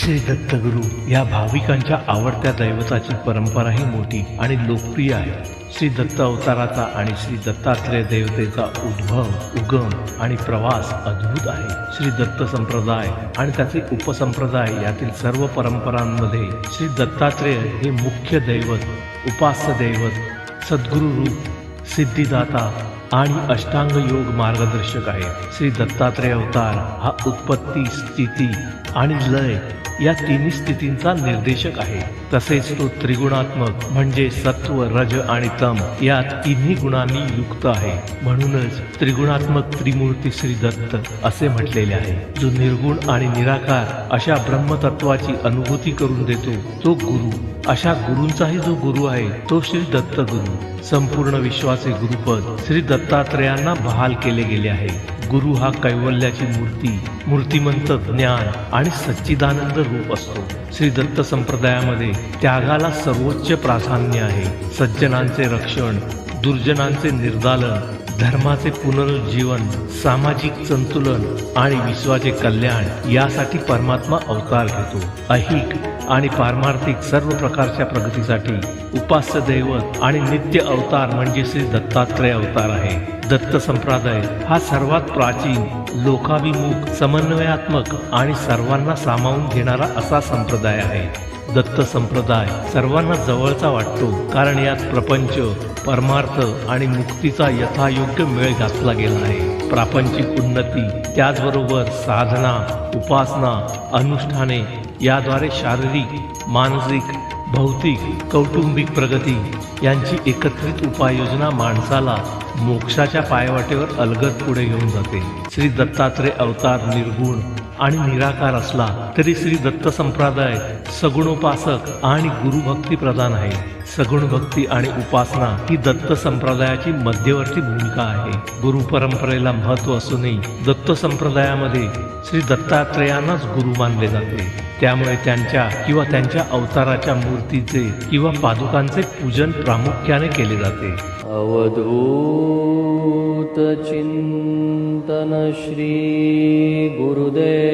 श्री दत्तगुरु या भाविकांच्या आवडत्या दैवताची परंपराही मोठी आणि लोकप्रिय आहे. श्री दत्त अवताराचा आणि श्री दत्तात्रेय देवतेचा उद्भव उगम आणि प्रवास अद्भुत आहे. श्री दत्त संप्रदाय आणि त्याचे उपसंप्रदाय यातील सर्व परंपरांमध्ये श्री दत्तात्रेय हे मुख्य दैवत उपास्य दैवत सद्गुरु रूप सिद्धिदाता आणि अष्टांग योग मार्गदर्शक आहे श्री दत्तात्रेय अवतार हा उत्पत्ती स्थिती आणि लय या तिन्ही स्थितींचा निर्देशक आहे. तसेच तो त्रिगुणात्मक म्हणजे सत्व रज आणि तम या तिन्ही गुणांनी युक्त आहे. म्हणूनच त्रिगुणात्मक त्रिमूर्ती श्री दत्त असे म्हटलेले आहे. जो निर्गुण आणि निराकार अशा ब्रह्मतत्वाची अनुभूती करून देतो तो गुरु. अशा गुरूंचाही जो गुरु आहे तो श्री दत्त गुरु. संपूर्ण विश्वाचे गुरुपद श्री दत्तात्रेयांना बहाल केले गेले आहे. गुरु हा कैवल्याची मूर्ती मूर्तिमंत ज्ञान आणि सच्चिदानंद रूप असतो. श्री दत्त संप्रदायामध्ये त्यागाला सर्वोच्च प्राधान्य आहे. सज्जनांचे रक्षण दुर्जनांचे निर्दालन धर्माचे पुनरुज्जीवन सामाजिक संतुलन आणि विश्वाचे कल्याण यासाठी परमात्मा अवतार घेतो. अहिक आणि पारमार्थिक सर्व प्रकारच्या प्रगतीसाठी उपास्य दैवत आणि नित्य अवतार म्हणजे श्री दत्तात्रय अवतार आहे. दत्त संप्रदाय हा सर्वात प्राचीन लोकाभिमुख समन्वयात्मक आणि सर्वांना सामावून घेणारा असा संप्रदाय आहे. दत्त संप्रदाय सर्वांना जवळचा वाटतो कारण यात प्रपंच परमार्थ आणि मुक्तीचा यथायोग्य मेळ घातला गेला आहे. प्रापंचिक उन्नती त्याचबरोबर साधना उपासना अनुष्ठाने याद्वारे शारीरिक मानसिक भौतिक कौटुंबिक प्रगती यांची एकत्रित उपाययोजना माणसाला मोक्षाच्या पायवाटेवर अलगद पुढे घेऊन जाते. श्री दत्तात्रेय अवतार निर्गुण आणि निराकार असला तरी श्री दत्त संप्रदाय सगुणोपासक आणि गुरुभक्ती प्रधान आहे. सगुण भक्ती आणि उपासना ही दत्त संप्रदायाची मध्यवर्ती भूमिका आहे. गुरु परंपरेला महत्त्व असूनही दत्त संप्रदायामध्ये श्री दत्तात्रेयांनाच गुरु मानले जाते. त्यामुळे त्यांच्या किंवा त्यांच्या अवताराच्या मूर्तीचे किंवा पादुकांचे पूजन प्रामुख्याने केले जाते. अवधूत चिंतन श्री गुरुदेव